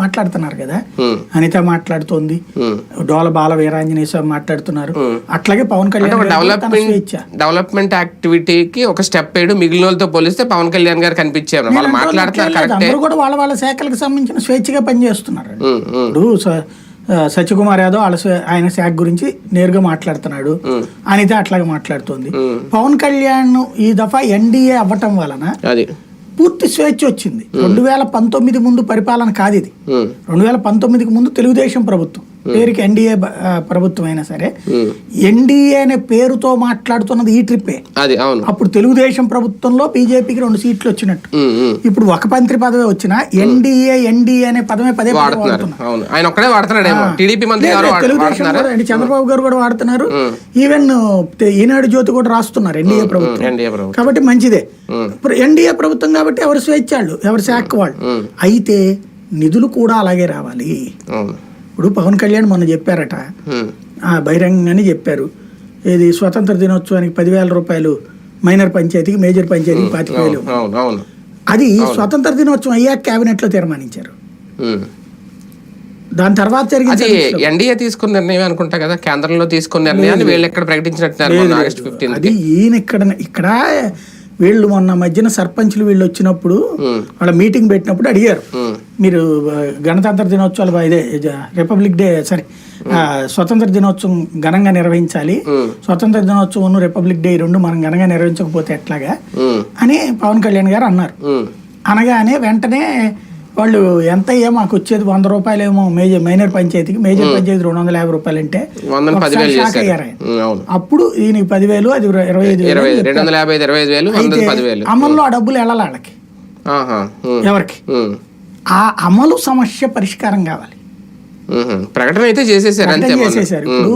మాట్లాడుతున్నారు కదా. అనిత మాట్లాడుతోంది. డోల బాల వీరాంజనేయ స్వామి మాట్లాడుతున్నారు అట్లాగే పవన్ కళ్యాణ్ డెవలప్మెంట్ డెవలప్మెంట్ యాక్టివిటీకి ఒక స్టెప్ వేయడం మిగిలిన వాళ్ళతో పోలిస్తే పవన్ కళ్యాణ్ గారు కనిపించారు. వాళ్ళు మాట్లాడుతున్నారు అందరూ కూడా వాళ్ళ వాళ్ళ శాఖలకు సంబంధించిన స్వేచ్ఛగా పనిచేస్తున్నారు. ఇప్పుడు సత్యకుమార్ యాదవ్ వాళ్ళ ఆయన శాఖ గురించి నేరుగా మాట్లాడుతున్నాడు. అనిత అట్లాగే మాట్లాడుతోంది. పవన్ కళ్యాణ్ ఈ దఫా ఎన్డీఏ అవ్వటం వలన పూర్తి స్వేచ్ఛ వచ్చింది. రెండు వేల పంతొమ్మిది ముందు పరిపాలన కాదు ఇది. రెండు వేల పంతొమ్మిదికి ముందు తెలుగుదేశం ప్రభుత్వం. పేరుకి ఎన్డీఏ ప్రభుత్వం అయినా సరే. ఎన్డీఏ అనే పేరుతో మాట్లాడుతున్నది ఈ ట్రిప్పే. అది అవును. అప్పుడు తెలుగుదేశం ప్రభుత్వంలో బీజేపీకి రెండు సీట్లు వచ్చినట్టు. ఇప్పుడు ఒక మంత్రి పదవి వచ్చినా ఎన్డీఏ ఎన్డీఏ అనే పదమే పదే వాడుతున్నారు. ఆయన ఒక్కడే వాడుతున్నాడేమో టీడీపీ మంత్రి తెలుగుదేశం చంద్రబాబు గారు కూడా వాడుతున్నారు. ఈవెన్ ఈనాడు జ్యోతి కూడా రాస్తున్నారు ఎన్డీఏ ప్రభుత్వం. కాబట్టి మంచిదే. ఇప్పుడు ఎన్డీఏ ప్రభుత్వం కాబట్టి ఎవరి స్వేచ్ఛ వాళ్ళు ఎవరి శాఖ వాళ్ళు? అయితే నిధులు కూడా అలాగే రావాలి. ఇప్పుడు పవన్ కళ్యాణ్ మొన్న చెప్పారట. బహిరంగంగానే చెప్పారు. ఇది స్వతంత్ర దినోత్సవానికి పదివేల రూపాయలు మైనర్ పంచాయతీకి మేజర్ పంచాయతీకి పాతిక వేలు. అవును అవును అది స్వతంత్ర దినోత్సవం అయ్యాక కేబినెట్లో తీర్మానించారు. దాని తర్వాత జరిగిన అది ఎన్డీఏ తీసుకున్న నిర్ణయం అనుకుంటా కదా కేంద్రంలో తీసుకున్న నిర్ణయాన్ని వీళ్ళు ఎక్కడ ఆగస్ట్ ఫిఫ్టీన్ అది ఈయన ఇక్కడ ఇక్కడ వీళ్ళు మొన్న మధ్యన సర్పంచ్లు వీళ్ళు వచ్చినప్పుడు వాళ్ళ మీటింగ్ పెట్టినప్పుడు అడిగారు. మీరు గణతంత్ర దినోత్సవాలు ఇదే రిపబ్లిక్ డే సారీ స్వతంత్ర దినోత్సవం ఘనంగా నిర్వహించాలి. స్వతంత్ర దినోత్సవం రిపబ్లిక్ డే రెండు మనం ఘనంగా నిర్వహించకపోతే ఎట్లాగా? అని పవన్ కళ్యాణ్ గారు అన్నారు. అనగానే వెంటనే వాళ్ళు ఎంత అయ్యా మాకు వచ్చేది వంద రూపాయలు ఏమో మేజర్ మైనర్ పంచాయతీకి మేజర్ పంచాయతీ రెండు వందల యాభై రూపాయలు అంటే షాక్ అయ్యారు అప్పుడు ఈయనకి పదివేలు అది ఇరవై ఐదు అమల్లో ఆ డబ్బులు వెళ్ళాలి వాళ్ళకి. ఎవరికి? ఆ అమలు సమస్య పరిష్కారం కావాలి. ప్రకటన అయితే చేసేసారు. చేసేసారు ఇప్పుడు